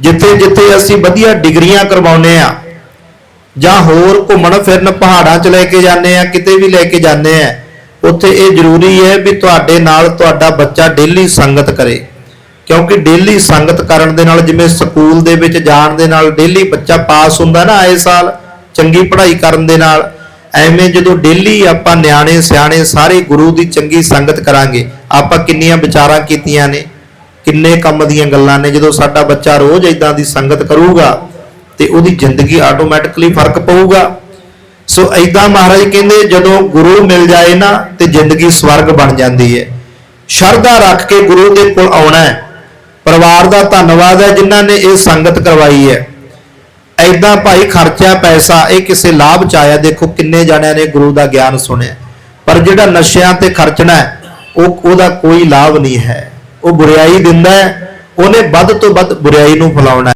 ਜਿੱਥੇ ਜਿੱਥੇ ਅਸੀਂ ਵਧੀਆ ਡਿਗਰੀਆਂ ਕਰਵਾਉਨੇ ਆ ਜਾਂ ਹੋਰ ਘੁੰਮਣ ਫਿਰਨ ਪਹਾੜਾਂ 'ਚ ਲੈ ਕੇ ਜਾਂਦੇ ਆ ਕਿਤੇ ਵੀ ਲੈ ਕੇ ਜਾਂਦੇ ਆ ਉੱਥੇ ਇਹ ਜ਼ਰੂਰੀ ਹੈ ਵੀ ਤੁਹਾਡੇ ਨਾਲ ਤੁਹਾਡਾ ਬੱਚਾ ਡੇਲੀ ਸੰਗਤ ਕਰੇ। ਕਿਉਂਕਿ ਡੇਲੀ ਸੰਗਤ ਕਰਨ ਦੇ ਨਾਲ, ਜਿਵੇਂ ਸਕੂਲ ਦੇ ਵਿੱਚ ਜਾਣ ਦੇ ਨਾਲ, ਡੇਲੀ ਬੱਚਾ ਪਾਸ ਹੁੰਦਾ ਨਾ ਆਏ ਸਾਲ, ਚੰਗੀ ਪੜ੍ਹਾਈ ਕਰਨ ਦੇ ਨਾਲ, ਐਵੇਂ ਜਦੋਂ ਡੇਲੀ ਆਪਾਂ ਨਿਆਣੇ, ਸਿਆਣੇ ਸਾਰੇ ਗੁਰੂ ਦੀ ਚੰਗੀ ਸੰਗਤ ਕਰਾਂਗੇ। ਆਪਾਂ ਕਿੰਨੀਆਂ ਵਿਚਾਰਾਂ ਕੀਤੀਆਂ ਨੇ। ਕਿੰਨੇ ਕੰਮ ਦੀਆਂ ਗੱਲਾਂ ਨੇ, ਜਦੋਂ ਸਾਡਾ ਬੱਚਾ ਰੋਜ਼ ਇਦਾਂ ਦੀ ਸੰਗਤ ਕਰੂਗਾ ਤੇ ਉਹਦੀ ਜ਼ਿੰਦਗੀ ਆਟੋਮੈਟਿਕਲੀ ਫ਼ਰਕ ਪਊਗਾ। ਸੋ ਐਦਾਂ ਮਹਾਰਾਜ ਕਹਿੰਦੇ, ਜਦੋਂ ਗੁਰੂ ਮਿਲ ਜਾਏ ਨਾ, ਤੇ ਜ਼ਿੰਦਗੀ ਸਵਰਗ ਬਣ ਜਾਂਦੀ ਹੈ ਸ਼ਰਧਾ ਰੱਖ ਕੇ ਗੁਰੂ ਦੇ ਕੋਲ ਆਉਣਾ ਹੈ ਪਰਿਵਾਰ ਦਾ ਧੰਨਵਾਦ ਹੈ ਜਿਨ੍ਹਾਂ ਨੇ ਇਹ ਸੰਗਤ ਕਰਵਾਈ ਹੈ ਐਦਾਂ ਭਾਈ ਖਰਚਿਆ ਪੈਸਾ, ਇਹ ਕਿਸੇ ਲਾਭ ਚ ਆਇਆ, ਦੇਖੋ ਕਿੰਨੇ ਜਣਿਆਂ ਨੇ ਗੁਰੂ ਦਾ ਗਿਆਨ ਸੁਣਿਆ। ਪਰ ਜਿਹੜਾ ਨਸ਼ਿਆਂ ਤੇ ਖਰਚਣਾ ਉਹ ਉਹਦਾ ਕੋਈ ਲਾਭ ਨਹੀਂ ਹੈ। ਉਹ ਬੁਰਾਈ ਦਿੰਦਾ ਹੈ ਉਹਨੇ ਵੱਧ ਤੋਂ ਵੱਧ ਬੁਰਾਈ ਨੂੰ ਫੈਲਾਉਣਾ